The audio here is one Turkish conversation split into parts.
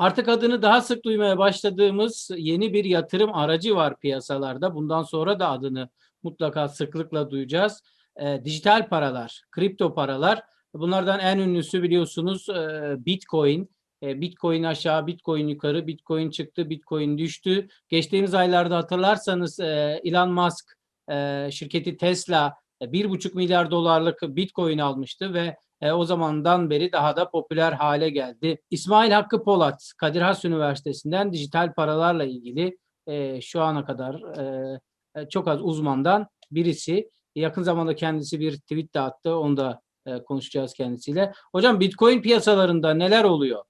Artık adını daha sık duymaya başladığımız yeni bir yatırım aracı var piyasalarda. Bundan sonra da adını mutlaka sıklıkla duyacağız. E, dijital paralar, kripto paralar. Bunlardan en ünlüsü biliyorsunuz e, Bitcoin. E, Bitcoin aşağı, Bitcoin yukarı, Bitcoin çıktı, Bitcoin düştü. Geçtiğimiz aylarda hatırlarsanız e, Elon Musk e, şirketi Tesla e, bir buçuk milyar dolarlık Bitcoin almıştı ve e, o zamandan beri daha da popüler hale geldi. İsmail Hakkı Polat, Kadir Has Üniversitesi'nden dijital paralarla ilgili e, şu ana kadar e, e, çok az uzmandan birisi. Yakın zamanda kendisi bir tweet de attı. Onu da e, konuşacağız kendisiyle. Hocam Bitcoin piyasalarında neler oluyor?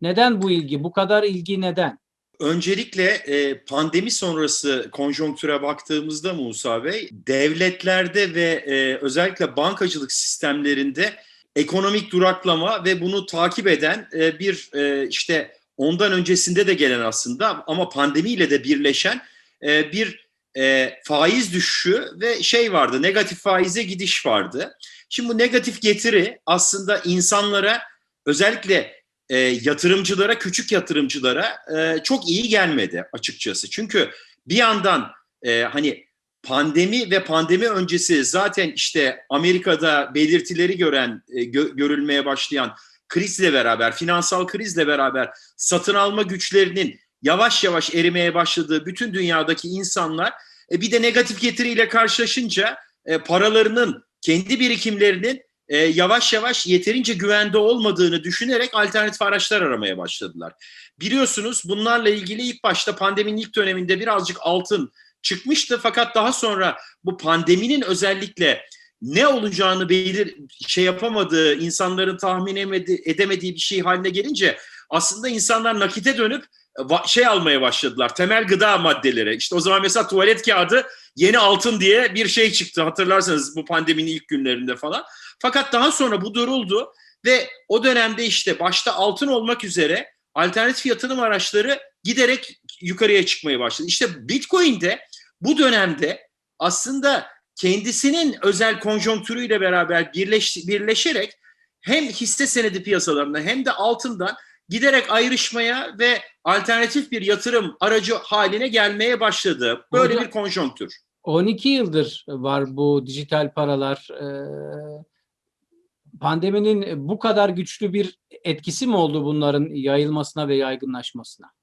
Neden bu ilgi? Bu kadar ilgi neden? Öncelikle e, pandemi sonrası konjonktüre baktığımızda Musa Bey, devletlerde ve e, özellikle bankacılık sistemlerinde ekonomik duraklama ve bunu takip eden e, bir e, işte ondan öncesinde de gelen aslında ama pandemiyle de birleşen e, bir e, faiz düşüşü ve şey vardı, negatif faize gidiş vardı. Şimdi bu negatif getiri aslında insanlara özellikle e, yatırımcılara, küçük yatırımcılara e, çok iyi gelmedi açıkçası. Çünkü bir yandan e, hani pandemi ve pandemi öncesi zaten işte Amerika'da belirtileri gören, e, gö- görülmeye başlayan krizle beraber, finansal krizle beraber satın alma güçlerinin yavaş yavaş erimeye başladığı bütün dünyadaki insanlar e, bir de negatif getiriyle karşılaşınca e, paralarının, kendi birikimlerinin e, yavaş yavaş yeterince güvende olmadığını düşünerek alternatif araçlar aramaya başladılar. Biliyorsunuz bunlarla ilgili ilk başta pandeminin ilk döneminde birazcık altın çıkmıştı fakat daha sonra bu pandeminin özellikle ne olacağını belir şey yapamadığı, insanların tahmin emedi, edemediği bir şey haline gelince aslında insanlar nakite dönüp şey almaya başladılar. Temel gıda maddeleri. İşte o zaman mesela tuvalet kağıdı yeni altın diye bir şey çıktı. Hatırlarsanız bu pandeminin ilk günlerinde falan. Fakat daha sonra bu duruldu ve o dönemde işte başta altın olmak üzere alternatif yatırım araçları giderek yukarıya çıkmaya başladı. İşte Bitcoin'de bu dönemde aslında kendisinin özel konjonktürüyle beraber birleş, birleşerek hem hisse senedi piyasalarında hem de altından giderek ayrışmaya ve alternatif bir yatırım aracı haline gelmeye başladı. Böyle Hocam- bir konjonktür. 12 yıldır var bu dijital paralar. Ee, pandeminin bu kadar güçlü bir etkisi mi oldu bunların yayılmasına ve yaygınlaşmasına?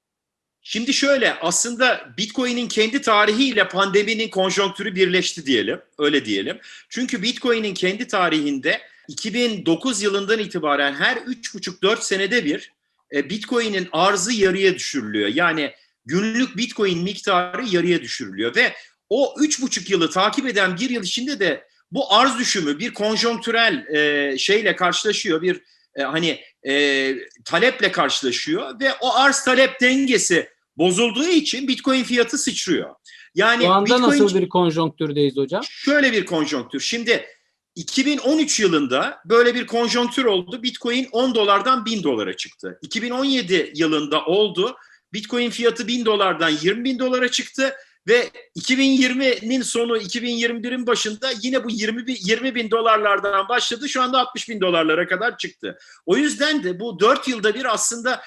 Şimdi şöyle aslında Bitcoin'in kendi tarihiyle pandeminin konjonktürü birleşti diyelim. Öyle diyelim. Çünkü Bitcoin'in kendi tarihinde 2009 yılından itibaren her 3,5-4 senede bir e, Bitcoin'in arzı yarıya düşürülüyor. Yani günlük Bitcoin miktarı yarıya düşürülüyor ve o 3,5 yılı takip eden bir yıl içinde de bu arz düşümü bir konjonktürel e, şeyle karşılaşıyor. Bir e, hani e, taleple karşılaşıyor ve o arz talep dengesi bozulduğu için Bitcoin fiyatı sıçrıyor. Yani Şu anda Bitcoin nasıl bir konjonktürdeyiz hocam? şöyle bir konjonktür. Şimdi 2013 yılında böyle bir konjonktür oldu. Bitcoin 10 dolardan 1000 dolara çıktı. 2017 yılında oldu. Bitcoin fiyatı 1000 dolardan 20 bin dolara çıktı ve 2020'nin sonu 2021'in başında yine bu 20 bin, 20 bin dolarlardan başladı. Şu anda 60 bin dolarlara kadar çıktı. O yüzden de bu 4 yılda bir aslında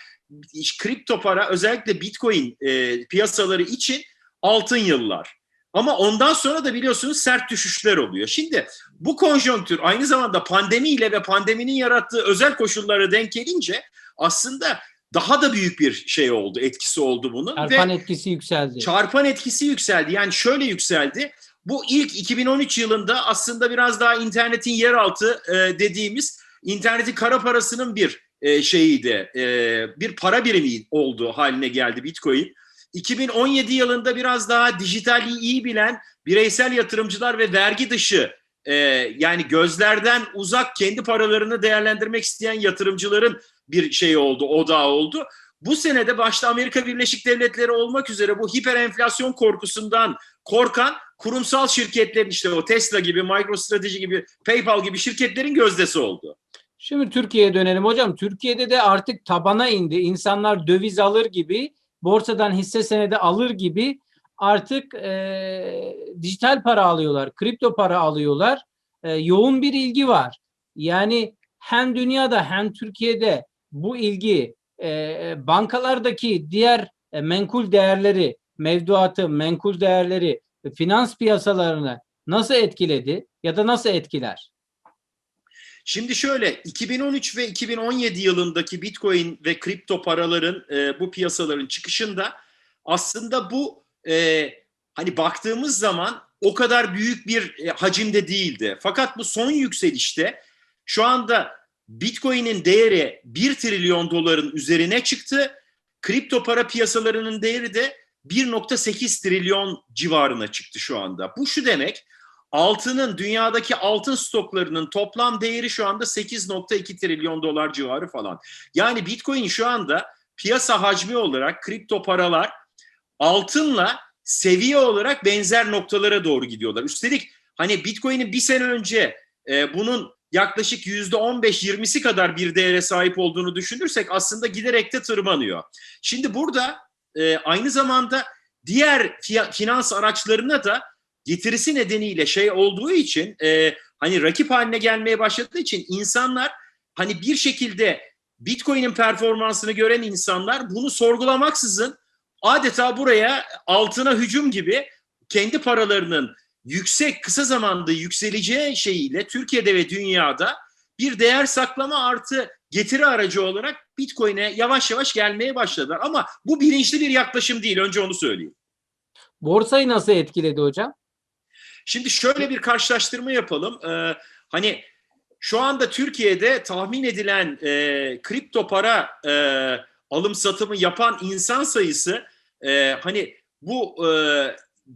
kripto para özellikle Bitcoin e, piyasaları için altın yıllar. Ama ondan sonra da biliyorsunuz sert düşüşler oluyor. Şimdi bu konjonktür aynı zamanda pandemiyle ve pandeminin yarattığı özel koşullara denk gelince aslında daha da büyük bir şey oldu, etkisi oldu bunun. Çarpan ve etkisi yükseldi. çarpan etkisi yükseldi. Yani şöyle yükseldi. Bu ilk 2013 yılında aslında biraz daha internetin yeraltı e, dediğimiz internetin kara parasının bir e, şeyiydi. E, bir para birimi olduğu haline geldi Bitcoin. 2017 yılında biraz daha dijitali iyi bilen bireysel yatırımcılar ve vergi dışı e, yani gözlerden uzak kendi paralarını değerlendirmek isteyen yatırımcıların bir şey oldu, odağı oldu. Bu senede başta Amerika Birleşik Devletleri olmak üzere bu hiper enflasyon korkusundan korkan kurumsal şirketlerin işte o Tesla gibi, MicroStrategy gibi, PayPal gibi şirketlerin gözdesi oldu. Şimdi Türkiye'ye dönelim hocam. Türkiye'de de artık tabana indi. İnsanlar döviz alır gibi, borsadan hisse senedi alır gibi artık e, dijital para alıyorlar, kripto para alıyorlar. E, yoğun bir ilgi var. Yani hem dünyada hem Türkiye'de bu ilgi e, bankalardaki diğer e, menkul değerleri, mevduatı, menkul değerleri, e, finans piyasalarını nasıl etkiledi ya da nasıl etkiler? Şimdi şöyle 2013 ve 2017 yılındaki Bitcoin ve kripto paraların e, bu piyasaların çıkışında aslında bu e, hani baktığımız zaman o kadar büyük bir e, hacimde değildi. Fakat bu son yükselişte şu anda Bitcoin'in değeri 1 trilyon doların üzerine çıktı. Kripto para piyasalarının değeri de 1.8 trilyon civarına çıktı şu anda. Bu şu demek altının dünyadaki altın stoklarının toplam değeri şu anda 8.2 trilyon dolar civarı falan. Yani Bitcoin şu anda piyasa hacmi olarak kripto paralar altınla seviye olarak benzer noktalara doğru gidiyorlar. Üstelik hani Bitcoin'in bir sene önce e, bunun yaklaşık yüzde 15-20'si kadar bir değere sahip olduğunu düşünürsek aslında giderek de tırmanıyor. Şimdi burada e, aynı zamanda diğer finans araçlarına da getirisi nedeniyle şey olduğu için e, hani rakip haline gelmeye başladığı için insanlar hani bir şekilde Bitcoin'in performansını gören insanlar bunu sorgulamaksızın adeta buraya altına hücum gibi kendi paralarının yüksek kısa zamanda yükseleceği şeyiyle Türkiye'de ve dünyada bir değer saklama artı getiri aracı olarak Bitcoin'e yavaş yavaş gelmeye başladılar. Ama bu bilinçli bir yaklaşım değil. Önce onu söyleyeyim. Borsayı nasıl etkiledi hocam? Şimdi şöyle bir karşılaştırma yapalım. Ee, hani şu anda Türkiye'de tahmin edilen e, kripto para e, alım satımı yapan insan sayısı e, hani bu e,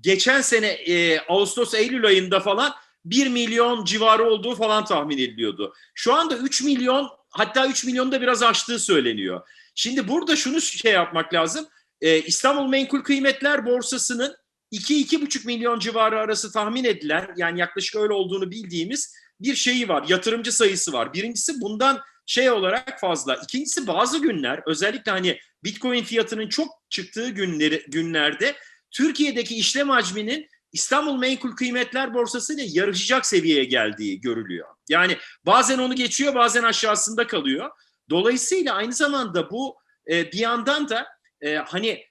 geçen sene e, Ağustos-Eylül ayında falan 1 milyon civarı olduğu falan tahmin ediliyordu. Şu anda 3 milyon hatta 3 milyonu da biraz aştığı söyleniyor. Şimdi burada şunu şey yapmak lazım. E, İstanbul Menkul Kıymetler Borsası'nın 2-2,5 milyon civarı arası tahmin edilen yani yaklaşık öyle olduğunu bildiğimiz bir şeyi var. Yatırımcı sayısı var. Birincisi bundan şey olarak fazla. İkincisi bazı günler özellikle hani Bitcoin fiyatının çok çıktığı günleri, günlerde Türkiye'deki işlem hacminin İstanbul Menkul Kıymetler Borsası ile yarışacak seviyeye geldiği görülüyor. Yani bazen onu geçiyor bazen aşağısında kalıyor. Dolayısıyla aynı zamanda bu e, bir yandan da e, hani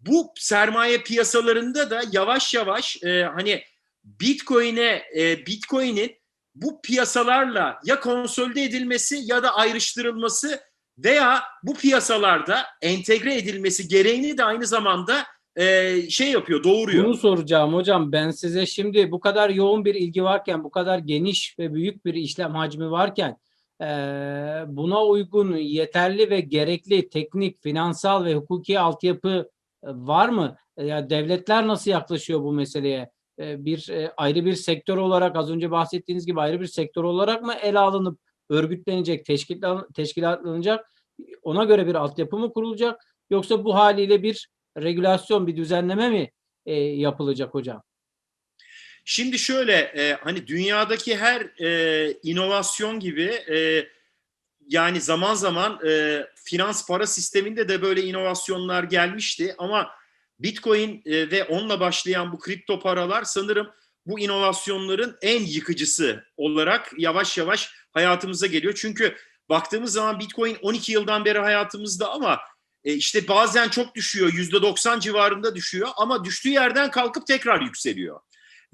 bu sermaye piyasalarında da yavaş yavaş e, hani Bitcoin'e e, Bitcoin'in bu piyasalarla ya konsolide edilmesi ya da ayrıştırılması veya bu piyasalarda entegre edilmesi gereğini de aynı zamanda e, şey yapıyor, doğuruyor. Bunu soracağım hocam. Ben size şimdi bu kadar yoğun bir ilgi varken, bu kadar geniş ve büyük bir işlem hacmi varken eee, buna uygun yeterli ve gerekli teknik, finansal ve hukuki altyapı e, var mı? E, Ya devletler nasıl yaklaşıyor bu meseleye? E, Bir e, ayrı bir sektör olarak az önce bahsettiğiniz gibi ayrı bir sektör olarak mı ele alınıp örgütlenecek, teşkil- teşkilatlanacak? Ona göre bir altyapı mı kurulacak? Yoksa bu haliyle bir regülasyon, bir düzenleme mi e, yapılacak hocam? Şimdi şöyle e, hani dünyadaki her e, inovasyon gibi e, yani zaman zaman e, finans para sisteminde de böyle inovasyonlar gelmişti ama Bitcoin e, ve onunla başlayan bu kripto paralar sanırım bu inovasyonların en yıkıcısı olarak yavaş yavaş hayatımıza geliyor. Çünkü baktığımız zaman Bitcoin 12 yıldan beri hayatımızda ama e, işte bazen çok düşüyor, %90 civarında düşüyor ama düştüğü yerden kalkıp tekrar yükseliyor.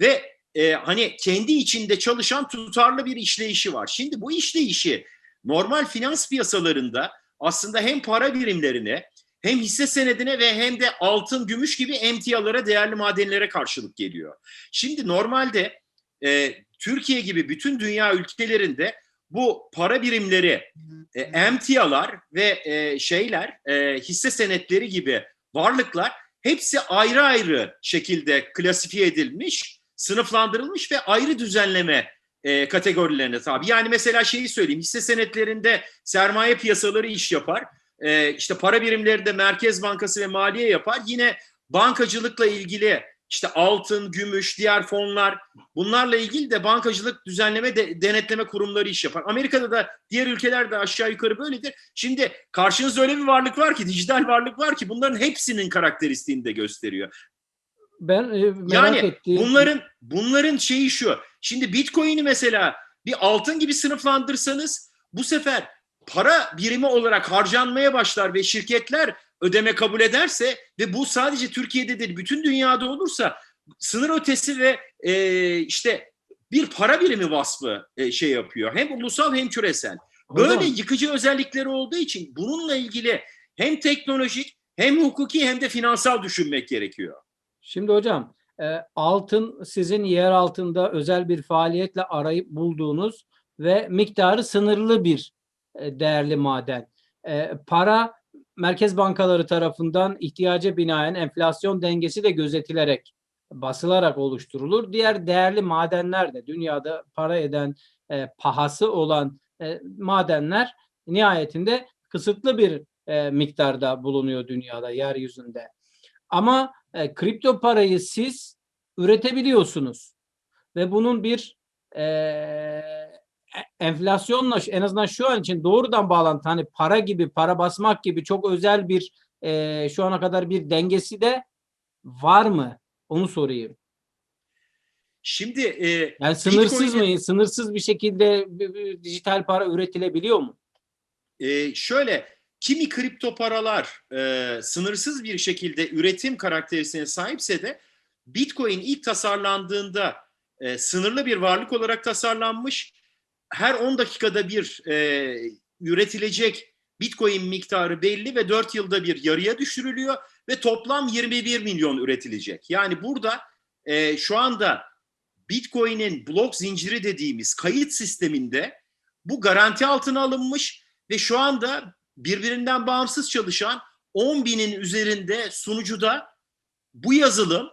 Ve e, hani kendi içinde çalışan tutarlı bir işleyişi var. Şimdi bu işleyişi normal finans piyasalarında aslında hem para birimlerine hem hisse senedine ve hem de altın, gümüş gibi emtialara, değerli madenlere karşılık geliyor. Şimdi normalde e, Türkiye gibi bütün dünya ülkelerinde bu para birimleri, e, emtialar ve e, şeyler, e, hisse senetleri gibi varlıklar hepsi ayrı ayrı şekilde klasifiye edilmiş, sınıflandırılmış ve ayrı düzenleme e, kategorilerine tabi. Yani mesela şeyi söyleyeyim, hisse senetlerinde sermaye piyasaları iş yapar. E, işte para birimlerinde Merkez Bankası ve Maliye yapar. Yine bankacılıkla ilgili işte altın, gümüş, diğer fonlar bunlarla ilgili de bankacılık düzenleme de, denetleme kurumları iş yapar. Amerika'da da diğer ülkelerde aşağı yukarı böyledir. Şimdi karşınızda öyle bir varlık var ki, dijital varlık var ki bunların hepsinin karakteristiğini de gösteriyor. Ben e, merak Yani ettiğim bunların bunların şeyi şu. Şimdi Bitcoin'i mesela bir altın gibi sınıflandırsanız bu sefer para birimi olarak harcanmaya başlar ve şirketler ödeme kabul ederse ve bu sadece Türkiye'de değil bütün dünyada olursa sınır ötesi ve e, işte bir para birimi vasfı e, şey yapıyor. Hem ulusal hem küresel. Böyle yıkıcı özellikleri olduğu için bununla ilgili hem teknolojik hem hukuki hem de finansal düşünmek gerekiyor. Şimdi hocam e, altın sizin yer altında özel bir faaliyetle arayıp bulduğunuz ve miktarı sınırlı bir e, değerli maden. E, para merkez bankaları tarafından ihtiyaca binaen enflasyon dengesi de gözetilerek basılarak oluşturulur. Diğer değerli madenler de dünyada para eden e, pahası olan e, madenler nihayetinde kısıtlı bir e, miktarda bulunuyor dünyada yeryüzünde. Ama e, kripto parayı siz üretebiliyorsunuz ve bunun bir e, e- enflasyonla en azından şu an için doğrudan bağlantı hani para gibi para basmak gibi çok özel bir e, şu ana kadar bir dengesi de var mı? Onu sorayım. Şimdi e, Yani sınırsız Bitcoin'in- mı? Sınırsız bir şekilde dijital para üretilebiliyor mu? e, şöyle kimi kripto paralar e, sınırsız bir şekilde üretim karakterisine sahipse de Bitcoin ilk tasarlandığında e, sınırlı bir varlık olarak tasarlanmış. Her 10 dakikada bir e, üretilecek Bitcoin miktarı belli ve 4 yılda bir yarıya düşürülüyor ve toplam 21 milyon üretilecek. Yani burada e, şu anda Bitcoin'in blok zinciri dediğimiz kayıt sisteminde bu garanti altına alınmış ve şu anda birbirinden bağımsız çalışan 10 binin üzerinde sunucuda bu yazılım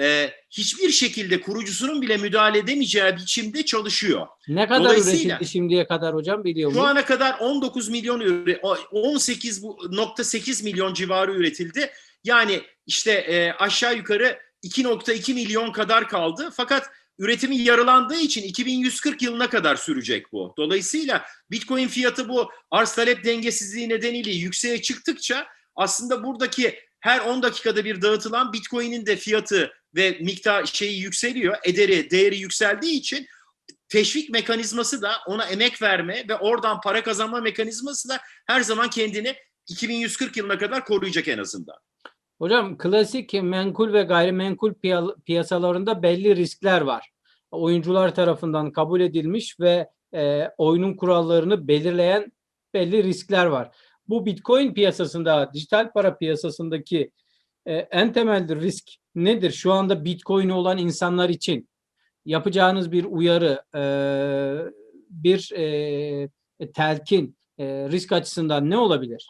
e, hiçbir şekilde kurucusunun bile müdahale edemeyeceği biçimde çalışıyor. Ne kadar üretildi şimdiye kadar hocam biliyor Şu musun? ana kadar 19 milyon üre- o- 18.8 milyon civarı üretildi. Yani işte e, aşağı yukarı 2.2 milyon kadar kaldı. Fakat üretimi yarılandığı için 2140 yılına kadar sürecek bu. Dolayısıyla Bitcoin fiyatı bu arz talep dengesizliği nedeniyle yükseğe çıktıkça aslında buradaki her 10 dakikada bir dağıtılan Bitcoin'in de fiyatı ve miktar şeyi yükseliyor. Ederi, değeri yükseldiği için teşvik mekanizması da ona emek verme ve oradan para kazanma mekanizması da her zaman kendini 2140 yılına kadar koruyacak en azından. Hocam klasik menkul ve gayrimenkul piya- piyasalarında belli riskler var. Oyuncular tarafından kabul edilmiş ve e, oyunun kurallarını belirleyen belli riskler var. Bu Bitcoin piyasasında, dijital para piyasasındaki e, en temel risk nedir? Şu anda Bitcoin'i olan insanlar için yapacağınız bir uyarı, e, bir e, telkin, e, risk açısından ne olabilir?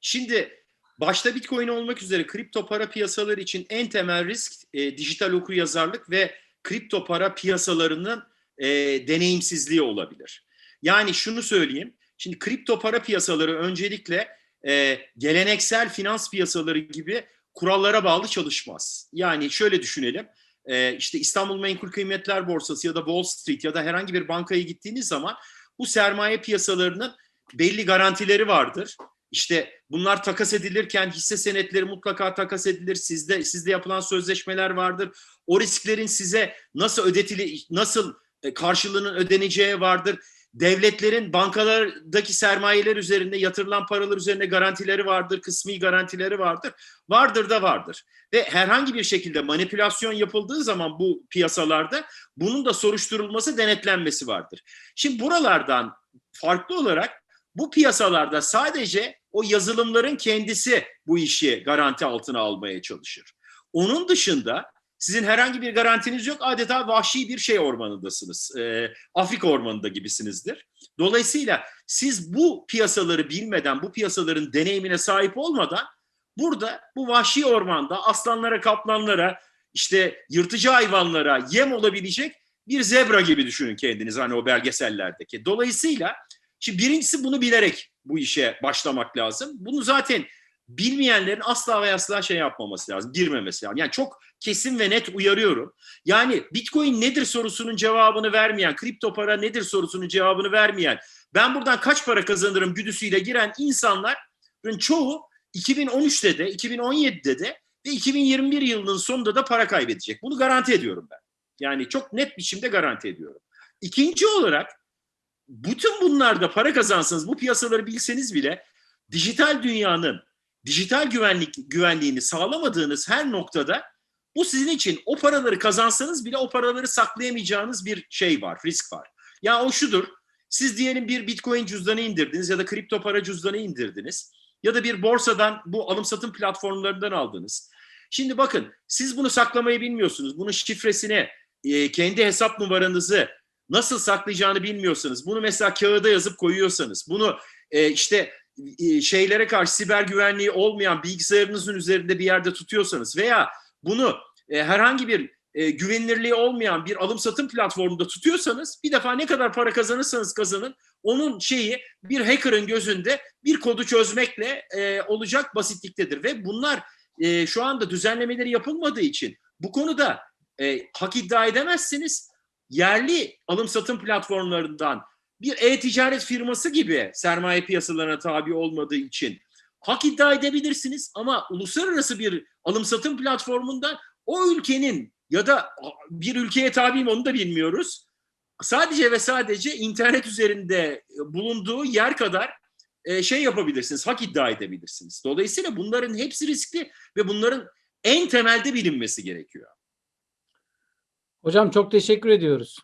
Şimdi başta Bitcoin olmak üzere kripto para piyasaları için en temel risk e, dijital okuryazarlık ve kripto para piyasalarının e, deneyimsizliği olabilir. Yani şunu söyleyeyim. Şimdi kripto para piyasaları öncelikle e, geleneksel finans piyasaları gibi kurallara bağlı çalışmaz. Yani şöyle düşünelim. E, işte İstanbul Menkul Kıymetler Borsası ya da Wall Street ya da herhangi bir bankaya gittiğiniz zaman bu sermaye piyasalarının belli garantileri vardır. İşte bunlar takas edilirken hisse senetleri mutlaka takas edilir. Sizde sizde yapılan sözleşmeler vardır. O risklerin size nasıl ödetili nasıl e, karşılığının ödeneceği vardır. Devletlerin bankalardaki sermayeler üzerinde yatırılan paralar üzerinde garantileri vardır, kısmi garantileri vardır. Vardır da vardır. Ve herhangi bir şekilde manipülasyon yapıldığı zaman bu piyasalarda bunun da soruşturulması, denetlenmesi vardır. Şimdi buralardan farklı olarak bu piyasalarda sadece o yazılımların kendisi bu işi garanti altına almaya çalışır. Onun dışında sizin herhangi bir garantiniz yok. Adeta vahşi bir şey ormanındasınız. Ee, Afrika ormanında gibisinizdir. Dolayısıyla siz bu piyasaları bilmeden, bu piyasaların deneyimine sahip olmadan burada bu vahşi ormanda aslanlara, kaplanlara, işte yırtıcı hayvanlara yem olabilecek bir zebra gibi düşünün kendiniz hani o belgesellerdeki. Dolayısıyla Şimdi birincisi bunu bilerek bu işe başlamak lazım. Bunu zaten bilmeyenlerin asla ve asla şey yapmaması lazım, girmemesi lazım. Yani çok kesin ve net uyarıyorum. Yani Bitcoin nedir sorusunun cevabını vermeyen, kripto para nedir sorusunun cevabını vermeyen, ben buradan kaç para kazanırım güdüsüyle giren insanların çoğu 2013'te de, 2017'de de ve 2021 yılının sonunda da para kaybedecek. Bunu garanti ediyorum ben. Yani çok net biçimde garanti ediyorum. İkinci olarak bütün bunlarda para kazansanız, bu piyasaları bilseniz bile dijital dünyanın dijital güvenlik güvenliğini sağlamadığınız her noktada bu sizin için o paraları kazansanız bile o paraları saklayamayacağınız bir şey var, risk var. Ya o şudur. Siz diyelim bir Bitcoin cüzdanı indirdiniz ya da kripto para cüzdanı indirdiniz ya da bir borsadan bu alım satım platformlarından aldınız. Şimdi bakın siz bunu saklamayı bilmiyorsunuz. Bunun şifresini, kendi hesap numaranızı nasıl saklayacağını bilmiyorsanız, bunu mesela kağıda yazıp koyuyorsanız, bunu e, işte e, şeylere karşı siber güvenliği olmayan bilgisayarınızın üzerinde bir yerde tutuyorsanız veya bunu e, herhangi bir e, güvenilirliği olmayan bir alım satım platformunda tutuyorsanız bir defa ne kadar para kazanırsanız kazanın onun şeyi bir hacker'ın gözünde bir kodu çözmekle e, olacak basitliktedir ve bunlar e, şu anda düzenlemeleri yapılmadığı için bu konuda e, hak iddia edemezsiniz. Yerli alım satım platformlarından bir e-ticaret firması gibi sermaye piyasalarına tabi olmadığı için hak iddia edebilirsiniz ama uluslararası bir alım satım platformundan o ülkenin ya da bir ülkeye tabi mi onu da bilmiyoruz. Sadece ve sadece internet üzerinde bulunduğu yer kadar e, şey yapabilirsiniz, hak iddia edebilirsiniz. Dolayısıyla bunların hepsi riskli ve bunların en temelde bilinmesi gerekiyor. Hocam çok teşekkür ediyoruz.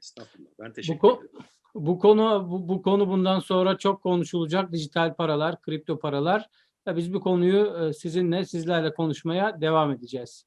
Estağfurullah. Ben teşekkür ko- ederim. Bu konu bu, bu konu bundan sonra çok konuşulacak. Dijital paralar, kripto paralar. Ve Biz bu konuyu e, sizinle, sizlerle konuşmaya devam edeceğiz.